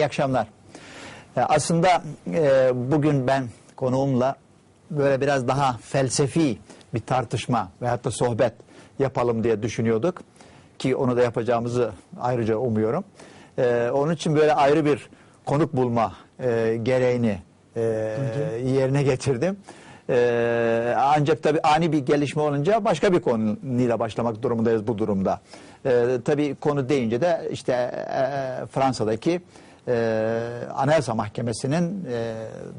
İyi akşamlar. E, Aslında e, bugün ben konuğumla böyle biraz daha felsefi bir tartışma veyahut da sohbet yapalım diye düşünüyorduk. Ki onu da yapacağımızı ayrıca umuyorum. E, onun için böyle ayrı bir konuk bulma e, gereğini e, yerine getirdim. E, ancak tabii ani bir gelişme olunca başka bir konuyla başlamak durumundayız bu durumda. E, tabii konu deyince de işte e, Fransa'daki e, Anayasa Mahkemesi'nin e,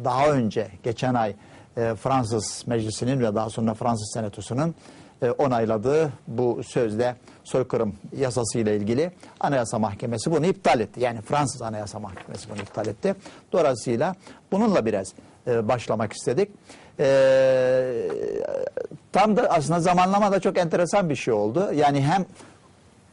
daha önce geçen ay e, Fransız Meclisi'nin ve daha sonra Fransız Senatosu'nun e, onayladığı bu sözde soykırım yasası ile ilgili Anayasa Mahkemesi bunu iptal etti. Yani Fransız Anayasa Mahkemesi bunu iptal etti. Dolayısıyla bununla biraz e, başlamak istedik. E, tam da aslında zamanlama da çok enteresan bir şey oldu. Yani hem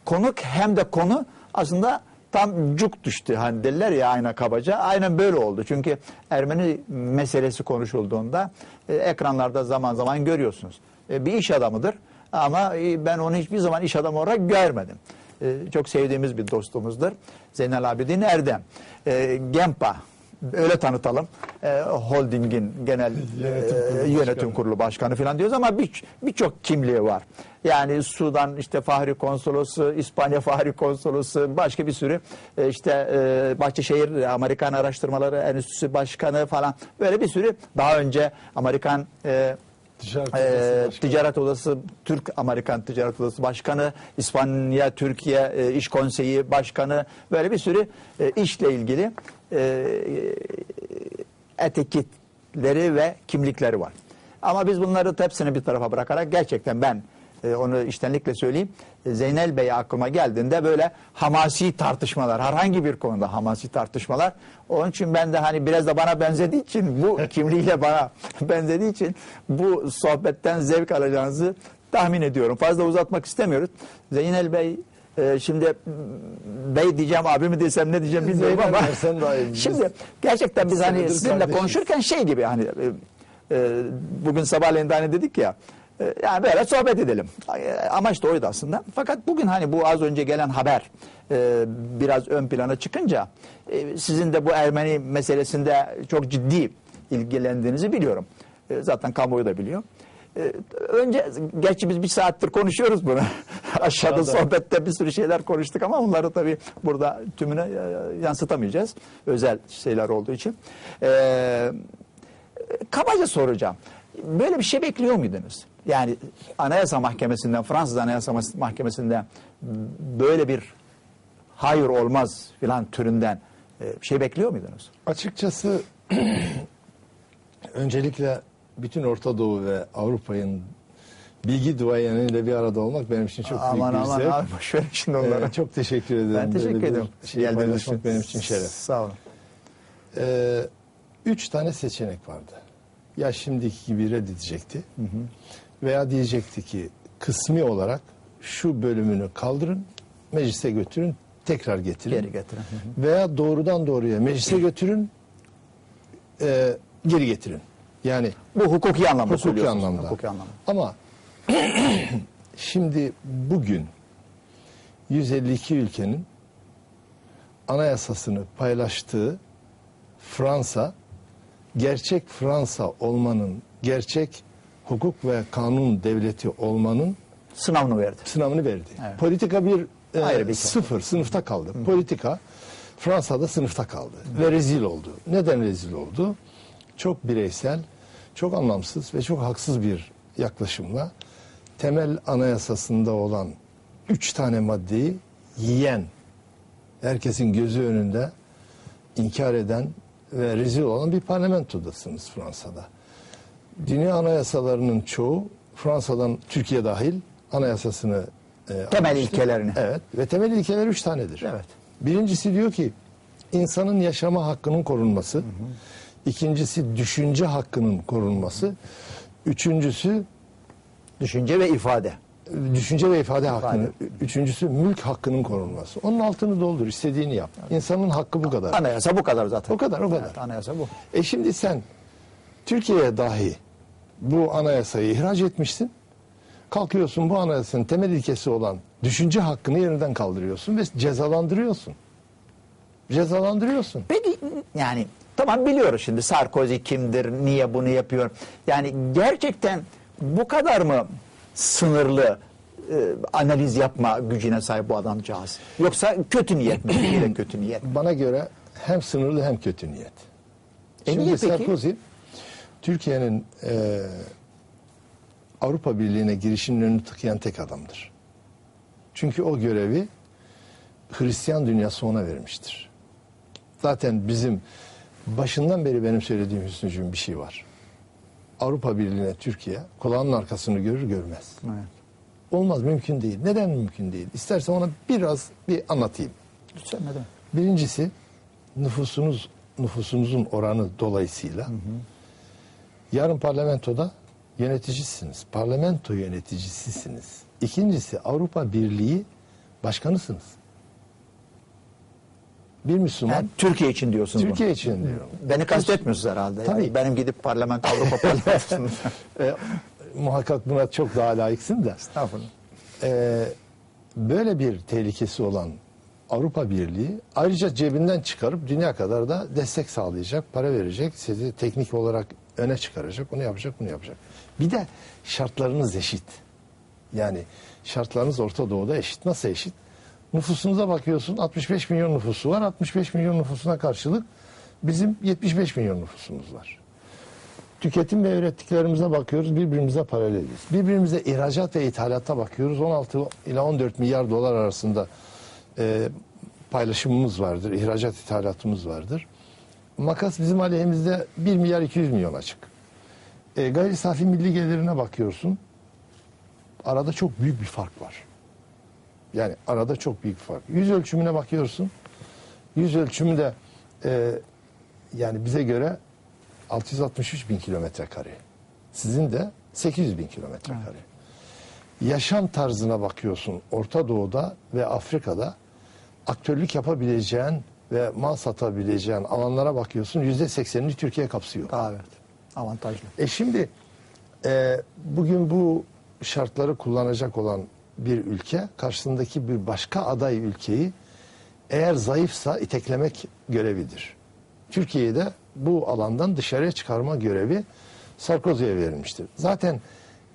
konuk hem de konu aslında tam cuk düştü hani derler ya aynen kabaca. Aynen böyle oldu. Çünkü Ermeni meselesi konuşulduğunda e, ekranlarda zaman zaman görüyorsunuz. E, bir iş adamıdır ama e, ben onu hiçbir zaman iş adamı olarak görmedim. E, çok sevdiğimiz bir dostumuzdur. Zeynel Abidin Erdem. E, Gempa öyle tanıtalım. E, holdingin genel e, yönetim, kurulu başkanı falan diyoruz ama bir- birçok kimliği var. Yani Sudan işte Fahri Konsolosu, İspanya Fahri Konsolosu, başka bir sürü e, işte e, Bahçeşehir Amerikan Araştırmaları Enstitüsü Başkanı falan böyle bir sürü daha önce Amerikan e, Ticaret e, Odası Başkanı. Ticaret Odası, Türk Amerikan Ticaret Odası Başkanı, İspanya Türkiye e, İş Konseyi Başkanı böyle bir sürü e, işle ilgili e, etiketleri ve kimlikleri var. Ama biz bunları hepsini bir tarafa bırakarak gerçekten ben e, onu iştenlikle söyleyeyim. e, Zeynel Bey aklıma geldiğinde böyle hamasi tartışmalar, herhangi bir konuda hamasi tartışmalar. Onun için ben de hani biraz da bana benzediği için bu kimliğiyle bana benzediği için bu sohbetten zevk alacağınızı tahmin ediyorum. Fazla uzatmak istemiyoruz. Zeynel Bey e, şimdi bey diyeceğim abi mi desem ne diyeceğim bilmiyorum ama şimdi gerçekten biz hani sizinle kardeşiz. konuşurken şey gibi hani e, e, bugün sabahleyin de hani dedik ya e, yani böyle sohbet edelim. E, Amaç da oydu aslında. Fakat bugün hani bu az önce gelen haber e, biraz ön plana çıkınca e, sizin de bu Ermeni meselesinde çok ciddi ilgilendiğinizi biliyorum. E, zaten kamuoyu da biliyor. E, önce gerçi biz bir saattir konuşuyoruz bunu. Aşağıda sohbette bir sürü şeyler konuştuk ama onları tabii burada tümüne e, yansıtamayacağız. Özel şeyler olduğu için. E, kabaca soracağım. Böyle bir şey bekliyor muydunuz? Yani Anayasa Mahkemesi'nden, Fransız Anayasa Mahkemesi'nden böyle bir hayır olmaz filan türünden e, bir şey bekliyor muydunuz? Açıkçası öncelikle bütün Orta Doğu ve Avrupa'nın bilgi duayeniyle bir arada olmak benim için çok aman büyük bir aman zevk. abi boş verin şimdi onları. Ee, çok teşekkür ederim. ben teşekkür ederim. Geldiğiniz paylaşmak benim için şeref. Sağ olun. Ee, üç tane seçenek vardı. Ya şimdiki gibi reddedecekti veya diyecekti ki kısmi olarak şu bölümünü kaldırın, meclise götürün, tekrar getirin. Geri getirin. Hı hı. Veya doğrudan doğruya meclise götürün, e, geri getirin. Yani Bu hukuki anlamda hukuki söylüyorsunuz. anlamda. Hukuki anlamda. Ama şimdi bugün 152 ülkenin anayasasını paylaştığı Fransa gerçek Fransa olmanın, gerçek hukuk ve kanun devleti olmanın Sınavını verdi. sınavını verdi. Evet. Politika bir, e, Ayrı bir sıfır sınıfta kaldı. Politika Fransa'da sınıfta kaldı ve rezil oldu. Neden rezil oldu? Çok bireysel, çok anlamsız ve çok haksız bir yaklaşımla temel anayasasında olan üç tane maddeyi yiyen, herkesin gözü önünde inkar eden ve rezil olan bir parlamentodasınız Fransa'da. Dünya anayasalarının çoğu Fransa'dan Türkiye dahil anayasasını e, Temel almıştır. ilkelerini. Evet ve temel ilkeler üç tanedir. Evet. Birincisi diyor ki insanın yaşama hakkının korunması. İkincisi düşünce hakkının korunması. Üçüncüsü Düşünce ve ifade. düşünce ve ifade hakkının. Üçüncüsü mülk hakkının korunması. Onun altını doldur, istediğini yap. İnsanın hakkı bu kadar. Anayasa bu kadar zaten. O kadar, o kadar. Evet, anayasa bu. E şimdi sen Türkiye'ye dahi bu anayasayı ihraç etmişsin. Kalkıyorsun bu anayasanın temel ilkesi olan düşünce hakkını yerinden kaldırıyorsun ve cezalandırıyorsun. Cezalandırıyorsun. Peki yani tamam biliyoruz şimdi Sarkozy kimdir, niye bunu yapıyor. Yani gerçekten bu kadar mı sınırlı e, analiz yapma gücüne sahip bu adamcağız? Yoksa kötü niyet mi? Kötü niyet. Bana göre hem sınırlı hem kötü niyet. E Şimdi niye peki? Sarkozy Türkiye'nin e, Avrupa Birliği'ne girişinin önünü tıkayan tek adamdır. Çünkü o görevi Hristiyan dünyası ona vermiştir. Zaten bizim başından beri benim söylediğim Hüsnücüğüm bir şey var. Avrupa Birliği'ne Türkiye kulağının arkasını görür görmez. Evet. Olmaz mümkün değil. Neden mümkün değil? İstersen ona biraz bir anlatayım. Lütfen neden? Birincisi nüfusunuz nüfusunuzun oranı dolayısıyla yarın parlamentoda yöneticisiniz. Parlamento yöneticisisiniz. İkincisi Avrupa Birliği başkanısınız. Bir Müslüman Yani Türkiye için diyorsunuz Türkiye bunu. için diyorum. Beni kastetmiyorsunuz herhalde. Tabii. Yani benim gidip parlamento Avrupa parlamentosunda. E, muhakkak buna çok daha layıksın da. Estağfurullah. Ee, böyle bir tehlikesi olan Avrupa Birliği ayrıca cebinden çıkarıp dünya kadar da destek sağlayacak, para verecek, sizi teknik olarak öne çıkaracak, onu yapacak, bunu yapacak. Bir de şartlarınız eşit. Yani şartlarınız Orta Doğu'da eşit. Nasıl eşit? Nüfusunuza bakıyorsun 65 milyon nüfusu var. 65 milyon nüfusuna karşılık bizim 75 milyon nüfusumuz var. Tüketim ve ürettiklerimize bakıyoruz birbirimize paraleliz. Birbirimize ihracat ve ithalatta bakıyoruz. 16 ila 14 milyar dolar arasında e, paylaşımımız vardır. ihracat ithalatımız vardır. Makas bizim aleyhimizde 1 milyar 200 milyon açık. E, gayri safi milli gelirine bakıyorsun. Arada çok büyük bir fark var. Yani arada çok büyük fark. Yüz ölçümüne bakıyorsun. Yüz ölçümü de e, yani bize göre 663 bin kilometre kare. Sizin de 800 bin kilometre kare. Yaşam tarzına bakıyorsun Orta Doğu'da ve Afrika'da aktörlük yapabileceğin ve mal satabileceğin alanlara bakıyorsun. Yüzde seksenini Türkiye kapsıyor. Evet. Avantajlı. E şimdi e, bugün bu şartları kullanacak olan bir ülke karşısındaki bir başka aday ülkeyi eğer zayıfsa iteklemek görevidir. Türkiye'yi de bu alandan dışarıya çıkarma görevi Sarkozy'ye verilmiştir. Zaten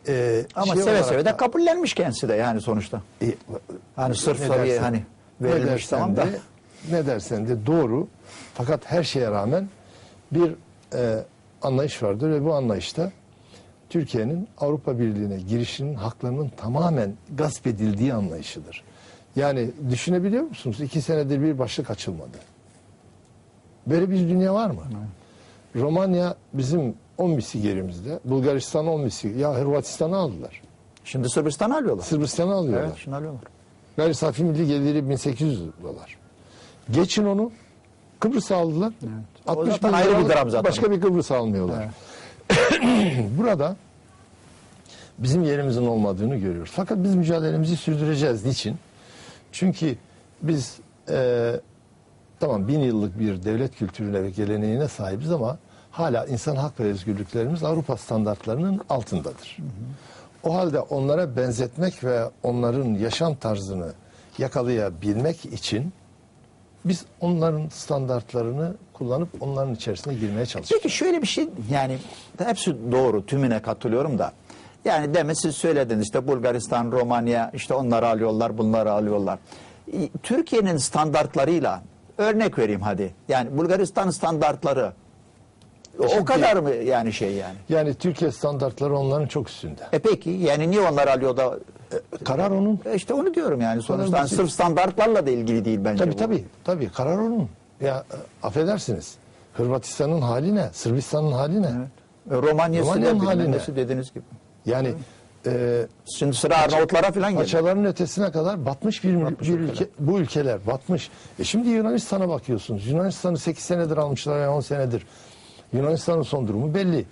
e, Ama şey seve seve de kabullenmiş kendisi de yani sonuçta. e, Hani sırf dersen- hani verilmiş tamam da. de, ne dersen de doğru. Fakat her şeye rağmen bir e, anlayış vardır ve bu anlayışta Türkiye'nin Avrupa Birliği'ne girişinin haklarının tamamen gasp edildiği anlayışıdır. Yani düşünebiliyor musunuz? İki senedir bir başlık açılmadı. Böyle bir dünya var mı? Romanya bizim 10 misli gerimizde. Bulgaristan 10 misli. Ya Hırvatistan'ı aldılar. Şimdi Sırbistan alıyorlar. Sırbistan'ı alıyorlar. Evet, şimdi alıyorlar. Gayri safi milli geliri 1800 dolar. Geçin onu Kıbrıs'a aldılar. O 60 zaten bin ayrı bir dram zaten. Başka bir Kıbrıs almıyorlar. Burada bizim yerimizin olmadığını görüyoruz. Fakat biz mücadelemizi sürdüreceğiz. Niçin? Çünkü biz e, tamam bin yıllık bir devlet kültürüne ve geleneğine sahibiz ama hala insan hak ve özgürlüklerimiz Avrupa standartlarının altındadır. O halde onlara benzetmek ve onların yaşam tarzını yakalayabilmek için biz onların standartlarını kullanıp onların içerisine girmeye çalışıyoruz. Peki şöyle bir şey yani hepsi doğru tümüne katılıyorum da. Yani demin siz söylediniz işte Bulgaristan, Romanya işte onları alıyorlar bunları alıyorlar. E, Türkiye'nin standartlarıyla örnek vereyim hadi. Yani Bulgaristan standartları o Şimdi- kadar mı yani şey yani? Yani Türkiye standartları onların çok üstünde. E peki yani niye onlar alıyor da Karar onun. E işte onu diyorum yani sonuçta basit. sırf standartlarla da ilgili değil bence Tabii bu. tabii. Tabii karar onun. Ya e, affedersiniz. Hırvatistan'ın hali ne? Sırbistan'ın hali ne? E, Romanya'sı Romanya'nın hali ne? dediğiniz gibi. Yani e, Şimdi sıra Arnavutlara falan geliyor. paçaların ötesine kadar batmış bir, Batmış bir ülke, bu ülkeler batmış. E şimdi Yunanistan'a bakıyorsunuz. Yunanistan'ı 8 senedir almışlar ya 10 senedir. Yunanistan'ın son durumu belli.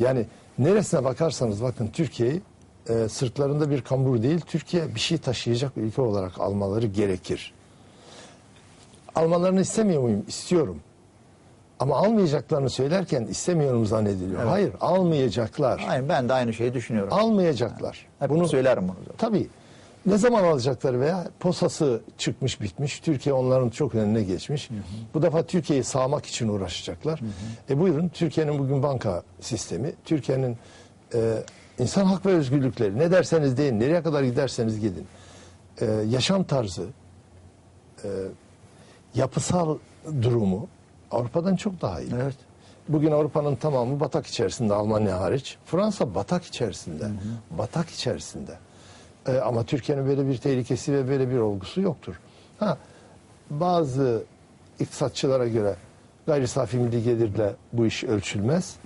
Yani neresine bakarsanız bakın Türkiye'yi e, sırtlarında bir kambur değil Türkiye bir şey taşıyacak ülke olarak almaları gerekir. Almalarını istemiyor muyum? İstiyorum. Ama almayacaklarını söylerken istemiyorum zannediliyor. Hayır almayacaklar. Aynen ben de aynı şeyi düşünüyorum. Almayacaklar. Hep söylerim bunu zaten. Tabii. Ne zaman alacaklar veya posası çıkmış bitmiş. Türkiye onların çok önüne geçmiş. Bu defa Türkiye'yi sağmak için uğraşacaklar. E buyurun Türkiye'nin bugün banka sistemi, Türkiye'nin e, insan hak ve özgürlükleri ne derseniz deyin, nereye kadar giderseniz gidin. E, yaşam tarzı, e, yapısal durumu Avrupa'dan çok daha iyi. Evet. Bugün Avrupa'nın tamamı batak içerisinde Almanya hariç. Fransa batak içerisinde. Batak içerisinde. Ee, ama Türkiye'nin böyle bir tehlikesi ve böyle bir olgusu yoktur. Ha, bazı iktisatçılara göre gayri safi milli gelirle bu iş ölçülmez.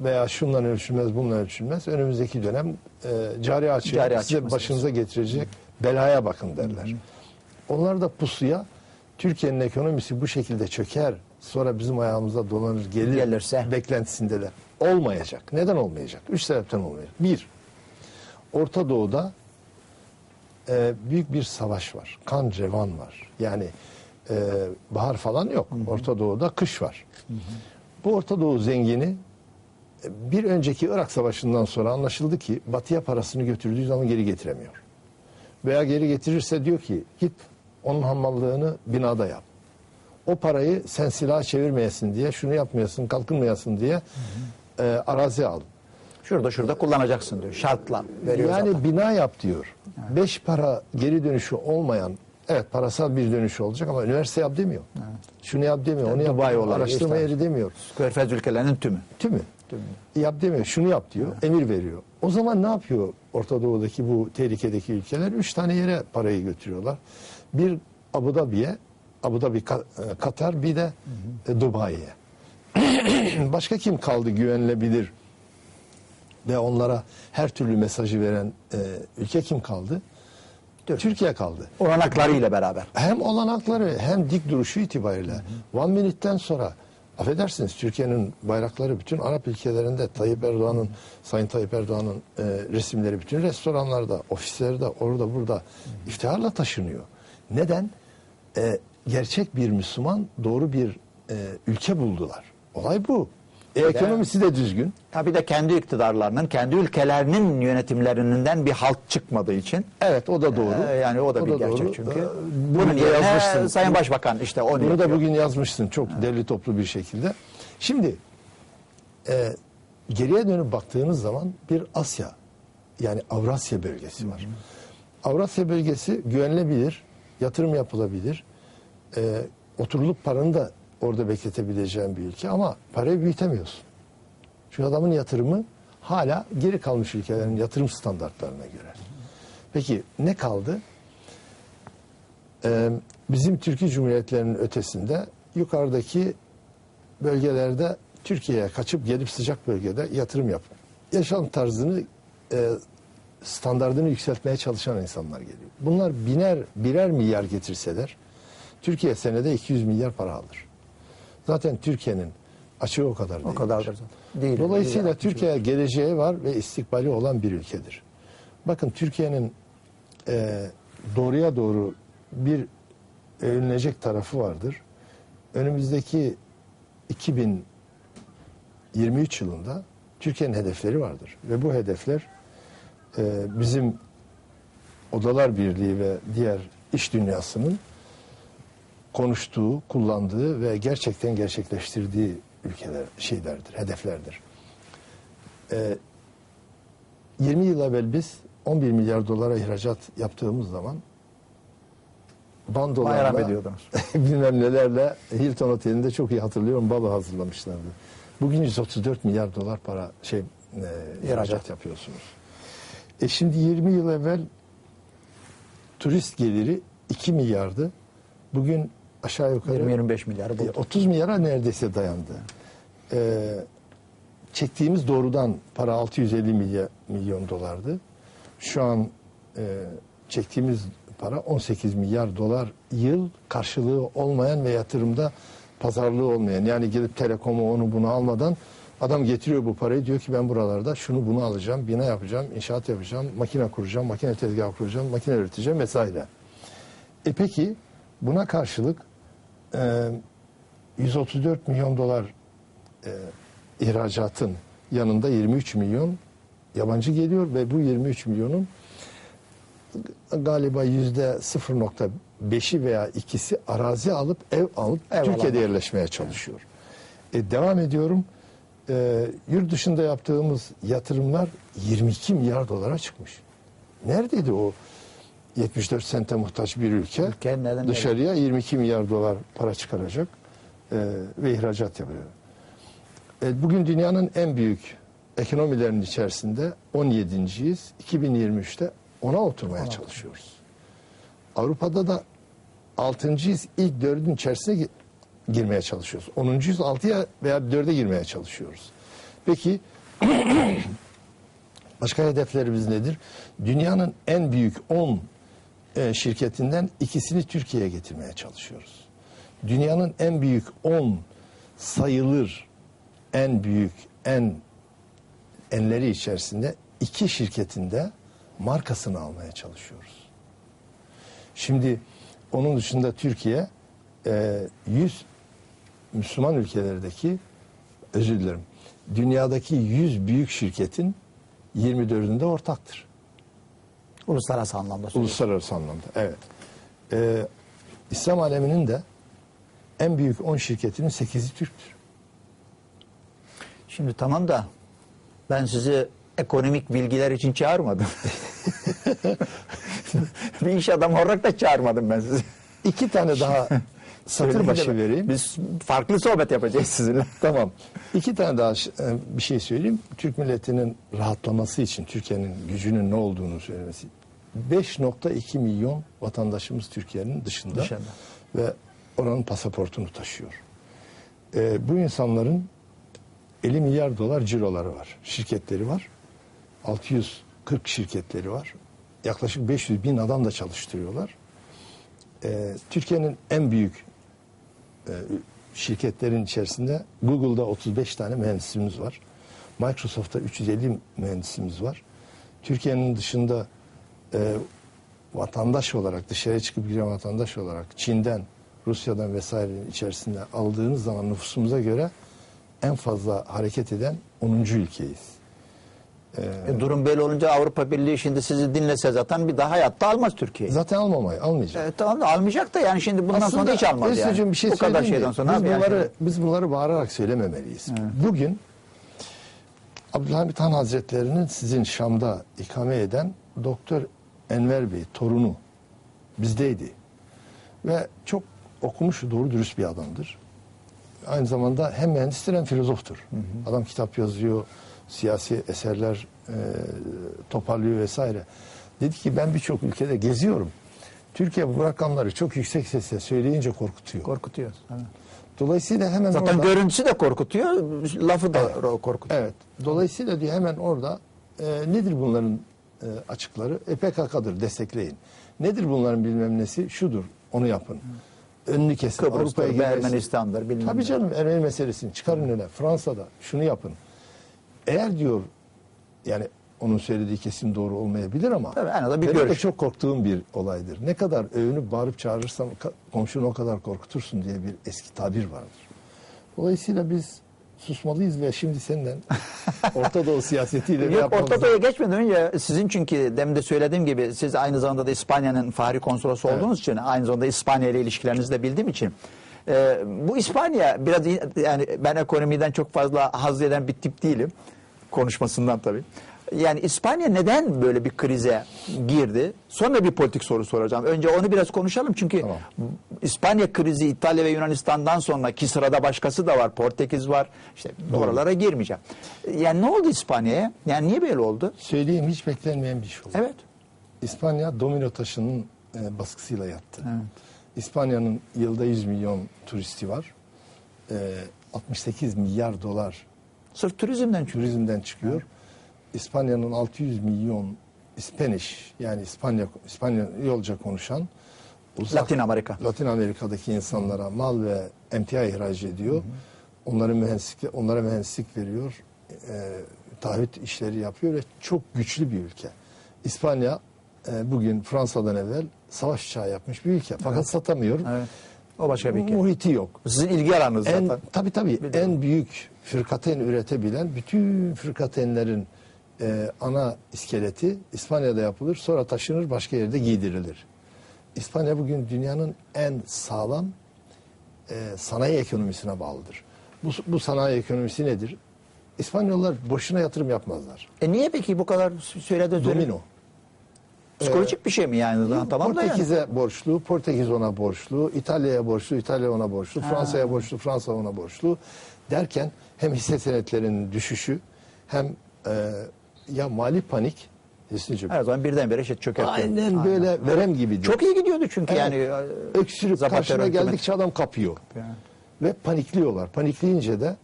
Veya şundan ölçülmez, bundan ölçülmez. Önümüzdeki dönem e, cari açığı Cari size başınıza getirecek belaya bakın derler. Onlar da pusuya Türkiye'nin ekonomisi bu şekilde çöker, sonra bizim ayağımıza dolanır gelir Gelirse. beklentisindeler. Olmayacak. Neden olmayacak? Üç sebepten olmayacak. Bir, Orta Doğu'da e, büyük bir savaş var. Kan revan var. Yani e, bahar falan yok. Orta Doğu'da kış var. Bu Orta Doğu zengini e, bir önceki Irak Savaşı'ndan sonra anlaşıldı ki batıya parasını götürdüğü zaman geri getiremiyor. Veya geri getirirse diyor ki git onun hammallığını binada yap. O parayı sen silah çevirmeyesin diye, şunu yapmayasın, kalkınmayasın diye e, arazi al. Şurada şurada kullanacaksın diyor. Şartla veriyor Yani zaten. bina yap diyor. Beş para geri dönüşü olmayan, evet parasal bir dönüşü olacak ama üniversite yap demiyor. Şunu yap demiyor, onu yap Dubai demiyor, araştırma işte. yeri demiyor. Körfez ülkelerinin tümü. Tümü. Yap demiyor, şunu yap diyor, emir veriyor. O zaman ne yapıyor Orta Doğu'daki bu tehlikedeki ülkeler? Üç tane yere parayı götürüyorlar. Bir Abu Dhabi'ye, Abu Dhabi, e, Katar, bir de e, Dubai'ye. Başka kim kaldı güvenilebilir ve onlara her türlü mesajı veren e, ülke kim kaldı? Türkiye kaldı. Olanaklarıyla beraber. Hem olanakları hem dik duruşu itibariyle One Minute'ten sonra affedersiniz Türkiye'nin bayrakları bütün Arap ülkelerinde Tayyip Erdoğan'ın Sayın Tayyip Erdoğan'ın e, resimleri bütün restoranlarda, ofislerde, orada burada iftiharla taşınıyor. Neden? E, gerçek bir Müslüman doğru bir e, ülke buldular. Olay bu. E, ekonomisi de düzgün. Tabii de kendi iktidarlarının, kendi ülkelerinin yönetimlerinden bir halt çıkmadığı için. Evet o da doğru. Ee, yani o da bir gerçek doğru. çünkü. Ee, Bunun Bunu da yerine yazmışsın. Sayın Başbakan işte onu Bunu da bugün yazmışsın çok derli toplu bir şekilde. Şimdi e, geriye dönüp baktığınız zaman bir Asya yani Avrasya bölgesi var. Avrasya bölgesi güvenilebilir, yatırım yapılabilir. E, oturulup paranı da orada bekletebileceğin bir ülke ama parayı büyütemiyorsun. Çünkü adamın yatırımı hala geri kalmış ülkelerin yatırım standartlarına göre. Peki ne kaldı? Ee, bizim Türkiye Cumhuriyetlerinin ötesinde yukarıdaki bölgelerde Türkiye'ye kaçıp gelip sıcak bölgede yatırım yap. Yaşam tarzını e, standartını yükseltmeye çalışan insanlar geliyor. Bunlar biner birer milyar getirseler Türkiye senede 200 milyar para alır. Zaten Türkiye'nin açığı o kadar değil. O kadardır. Değil. Dolayısıyla Değil. Türkiye geleceği var ve istikbali olan bir ülkedir. Bakın Türkiye'nin e, doğruya doğru bir övünecek tarafı vardır. Önümüzdeki 2023 yılında Türkiye'nin hedefleri vardır. Ve bu hedefler e, bizim Odalar Birliği ve diğer iş dünyasının konuştuğu, kullandığı ve gerçekten gerçekleştirdiği ülkeler şeylerdir, hedeflerdir. Ee, 20 yıl evvel biz 11 milyar dolara ihracat yaptığımız zaman bandolarla Bayram ediyordunuz. bilmem nelerle Hilton Oteli'nde çok iyi hatırlıyorum balo hazırlamışlardı. Bugün 134 milyar dolar para şey e, ihracat yapıyorsunuz. E şimdi 20 yıl evvel turist geliri 2 milyardı. Bugün aşağı yukarı 20-25 milyarı e, buldu. 30 milyara neredeyse dayandı. Ee, çektiğimiz doğrudan para 650 milyar, milyon dolardı. Şu an e, çektiğimiz para 18 milyar dolar yıl karşılığı olmayan ve yatırımda pazarlığı olmayan. Yani gidip telekomu onu bunu almadan adam getiriyor bu parayı diyor ki ben buralarda şunu bunu alacağım, bina yapacağım, inşaat yapacağım, makine kuracağım, makine tezgahı kuracağım, makine üreteceğim vesaire. E peki buna karşılık e, 134 milyon dolar e, ihracatın yanında 23 milyon yabancı geliyor ve bu 23 milyonun galiba yüzde 0.5'i veya ikisi arazi alıp ev alıp Ev Türkiye'de alanlar. yerleşmeye çalışıyor. E, devam ediyorum. E, yurt dışında yaptığımız yatırımlar 22 milyar dolara çıkmış. Neredeydi o 74 sente muhtaç bir ülke? Ülke dışarıya 22 milyar dolar para çıkaracak e, ve ihracat yapıyor. E, bugün dünyanın en büyük ekonomilerinin içerisinde 17.yiz. 2023'te ona oturmaya çalışıyoruz. Avrupa'da da 6.yiz. İlk dördün içerisine girmeye çalışıyoruz. 10.yüz 6'ya veya 4'e girmeye çalışıyoruz. Peki başka hedeflerimiz nedir? Dünyanın en büyük 10 e, şirketinden ikisini Türkiye'ye getirmeye çalışıyoruz. Dünyanın en büyük 10 sayılır en büyük, en enleri içerisinde iki şirketinde markasını almaya çalışıyoruz. Şimdi onun dışında Türkiye e, 100 Müslüman ülkelerdeki özür dilerim dünyadaki 100 büyük şirketin 24'ünde ortaktır. Uluslararası anlamda. Uluslararası anlamda evet. E, İslam aleminin de en büyük 10 şirketinin 8'i Türk'tür. Şimdi tamam da ben sizi ekonomik bilgiler için çağırmadım. bir iş adamı olarak da çağırmadım ben sizi. İki tane daha satır başı vereyim. Biz farklı sohbet yapacağız sizinle. Tamam. İki tane daha e, bir şey söyleyeyim. Türk milletinin rahatlaması için Türkiye'nin gücünün ne olduğunu söylemesi. 5.2 milyon vatandaşımız Türkiye'nin dışında, Dışında. ve oranın pasaportunu taşıyor. E, bu insanların 50 milyar dolar ciroları var. Şirketleri var. 640 şirketleri var. Yaklaşık 500 bin adam da çalıştırıyorlar. E, Türkiye'nin en büyük e, şirketlerin içerisinde Google'da 35 tane mühendisimiz var. Microsoft'ta 350 mühendisimiz var. Türkiye'nin dışında e, vatandaş olarak dışarıya çıkıp giren vatandaş olarak Çin'den, Rusya'dan vesairenin içerisinde aldığınız zaman nüfusumuza göre en fazla hareket eden 10. ülkeyiz. E, durum böyle olunca Avrupa Birliği şimdi sizi dinlese zaten bir daha hayatta almaz Türkiye'yi. Zaten almamayı, almayacak. E, tamam da almayacak da yani şimdi bundan sonra hiç almaz yani. Bir şey Bu kadar mi? şeyden sonra biz yani bunları, şimdi- biz bunları bağırarak söylememeliyiz. Bugün Abdülhamit Han Hazretleri'nin sizin Şam'da ikame eden Doktor Enver Bey torunu bizdeydi. Ve çok okumuş, doğru dürüst bir adamdır. Aynı zamanda hem mühendistir hem filozoftur. Adam kitap yazıyor, siyasi eserler e, toparlıyor vesaire. Dedi ki ben birçok ülkede geziyorum. Türkiye bu rakamları çok yüksek sesle söyleyince korkutuyor. Korkutuyor. Evet. Dolayısıyla hemen Zaten orada, görüntüsü de korkutuyor, lafı da korkutuyor. evet. Dolayısıyla diyor hemen orada e, nedir bunların e, açıkları? E, PKK'dır destekleyin. Nedir bunların bilmem nesi? Şudur onu yapın. Önünü kesin. Kıbrıs'tır, Avrupa'ya. Ermenistan'dır, bilmem Tabii canım Ermeni meselesini çıkarın öne. Fransa'da şunu yapın. Eğer diyor yani onun söylediği kesin doğru olmayabilir ama Tabii, en azından bir benim de görüş. çok korktuğum bir olaydır. Ne kadar övünüp bağırıp çağırırsan komşunu o kadar korkutursun diye bir eski tabir vardır. Dolayısıyla biz susmalıyız ve şimdi senden Orta Doğu siyasetiyle Yok yapmamız Orta Doğu'ya geçmeden önce sizin çünkü demin de söylediğim gibi siz aynı zamanda da İspanya'nın fahri konsolosu olduğunuz için aynı zamanda İspanya ile ilişkilerinizi de bildiğim için e, bu İspanya biraz yani ben ekonomiden çok fazla haz eden bir tip değilim konuşmasından tabii. Yani İspanya neden böyle bir krize girdi? Sonra bir politik soru soracağım. Önce onu biraz konuşalım çünkü Tamam. İspanya krizi İtalya ve Yunanistan'dan sonra ki sırada başkası da var. Portekiz var. İşte oralara girmeyeceğim. Yani ne oldu İspanya'ya? Yani niye böyle oldu? Söyleyeyim hiç beklenmeyen bir şey oldu. Evet. İspanya domino taşının e, baskısıyla yattı. İspanya'nın yılda 100 milyon turisti var. E, 68 milyar dolar Sırf turizmden çünkü. turizmden çıkıyor. İspanya'nın 600 milyon Spanish yani İspanya İspanya yolca konuşan uzak, Latin Amerika. Latin Amerika'daki insanlara mal ve emtia ihraç ediyor. Onların mühendislik onlara mühendislik veriyor. E, taahhüt işleri yapıyor ve çok güçlü bir ülke. İspanya e, bugün Fransa'dan evvel savaş uçağı yapmış bir ülke. Fakat satamıyor. Evet. O başka bir hikaye. Muhiti yok. Sizin ilgi alanınız En, zaten. tabii tabii Biliyorum. en büyük fırkateyn üretebilen bütün fırkateynlerin e, ana iskeleti İspanya'da yapılır. Sonra taşınır başka yerde giydirilir. İspanya bugün dünyanın en sağlam e, sanayi ekonomisine bağlıdır. Bu, bu sanayi ekonomisi nedir? İspanyollar boşuna yatırım yapmazlar. E niye peki bu kadar söyledi? Domino. Psikolojik bir şey mi yani? Daha tamam da yani. Portekiz'e borçlu, Portekiz ona borçlu, İtalya'ya borçlu, İtalya ona borçlu, Fransa'ya borçlu, Fransa ona borçlu derken hem hisse senetlerinin düşüşü hem e, ya mali panik Hüsnü'cüğüm. Her zaman birdenbire şey çökertti. Aynen böyle verem gibi. Çok iyi gidiyordu çünkü Evet. yani. e, öksürüp Zapatero karşına geldikçe adam kapıyor. Yani. Ve paniklıyorlar. Panikleyince de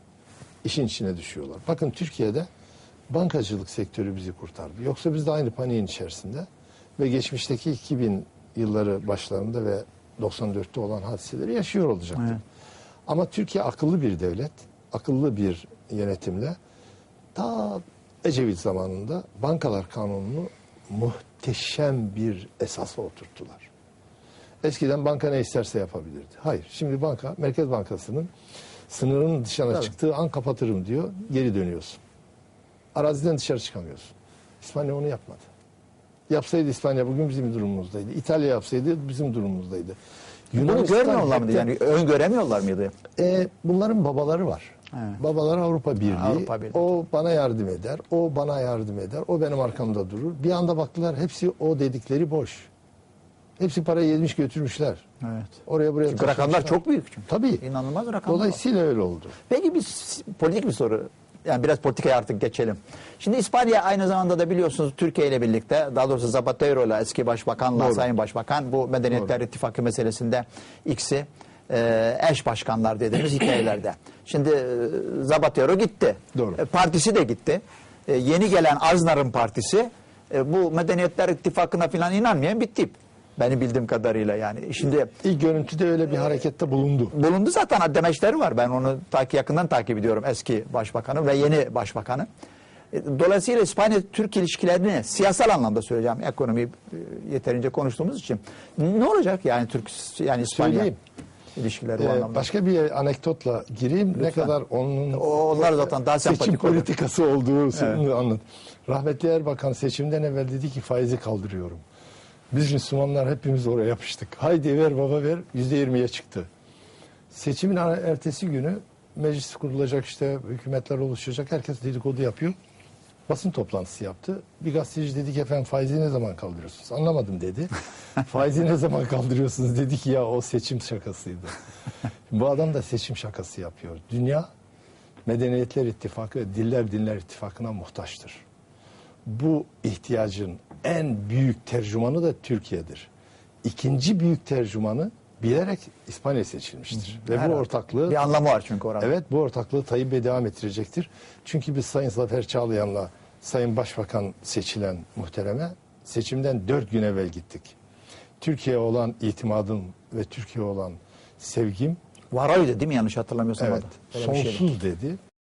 işin içine düşüyorlar. Bakın Türkiye'de bankacılık sektörü bizi kurtardı. Yoksa biz de aynı paniğin içerisinde ve geçmişteki 2000 yılları başlarında ve 94'te olan hadiseleri yaşıyor olacaktık. Evet. Ama Türkiye akıllı bir devlet, akıllı bir yönetimle ta Ecevit zamanında bankalar kanununu muhteşem bir esasa oturttular. Eskiden banka ne isterse yapabilirdi. Hayır. Şimdi banka, Merkez Bankası'nın sınırın dışına Tabii. çıktığı an kapatırım diyor. Geri dönüyorsun. Araziden dışarı çıkamıyorsun. İspanya onu yapmadı. Yapsaydı İspanya bugün bizim durumumuzdaydı. İtalya yapsaydı bizim durumumuzdaydı. Bunu görmüyorlar mıydı? Yani öngöremiyorlar mıydı? e, bunların babaları var. Evet. Babaları Avrupa Birliği. Avrupa Birliği. O bana yardım eder. O bana yardım eder. O benim arkamda durur. Bir anda baktılar hepsi o dedikleri boş. Hepsi parayı yemiş götürmüşler. Evet. Oraya buraya Çünkü rakamlar çok büyük çünkü. Tabii. İnanılmaz rakamlar. var. Dolayısıyla öyle oldu. Peki biz politik bir soru. Yani biraz politikaya artık geçelim. Şimdi İspanya aynı zamanda da biliyorsunuz Türkiye ile birlikte daha doğrusu Zapatero ile eski başbakanla Doğru. sayın başbakan bu Medeniyetler İttifakı meselesinde ikisi e, eş başkanlar dediğimiz hikayelerde. Şimdi e, Zapatero gitti. Doğru. E, partisi de gitti. E, yeni gelen Aznar'ın partisi e, bu Medeniyetler İttifakı'na falan inanmayan bir tip. Benim bildiğim kadarıyla yani. Şimdi İlk görüntüde öyle bir harekette bulundu. bulundu zaten demeçleri var. Ben onu takip yakından takip ediyorum eski başbakanı ve yeni başbakanı. E, Dolayısıyla İspanya-Türk ilişkilerini siyasal anlamda söyleyeceğim. Ekonomi e, yeterince konuştuğumuz için. Ne olacak yani Türk yani İspanya Söyleyeyim. ilişkileri Ee, anlamda? başka bir anekdotla gireyim. Ne kadar onun O- onlar zaten daha seçim olur. politikası olduğunu anlat. Rahmetli Erbakan seçimden evvel dedi ki faizi kaldırıyorum. Biz Müslümanlar hepimiz oraya yapıştık. Haydi ver baba ver. Yüzde yirmiye çıktı. Seçimin ertesi günü meclis kurulacak işte hükümetler oluşacak. Herkes dedikodu yapıyor. Basın toplantısı yaptı. Bir gazeteci dedi ki efendim faizi ne zaman kaldırıyorsunuz? Anlamadım dedi. faizi ne zaman kaldırıyorsunuz dedi ki ya o seçim şakasıydı. Bu adam da seçim şakası yapıyor. Dünya Medeniyetler İttifakı, Diller Dinler İttifakı'na muhtaçtır. Bu ihtiyacın en büyük tercümanı da Türkiye'dir. İkinci büyük tercümanı bilerek İspanya seçilmiştir. Ve bu Herhalde. ortaklığı bir anlamı var çünkü orada. Evet bu ortaklığı Tayyip Bey devam ettirecektir. Çünkü biz Sayın Zafer Çağlayan'la Sayın Başbakan seçilen muhtereme seçimden dört gün evvel gittik. Türkiye'ye olan itimadım ve Türkiye'ye olan sevgim Var öyle değil mi yanlış hatırlamıyorsam? evet, sonsuz dedi.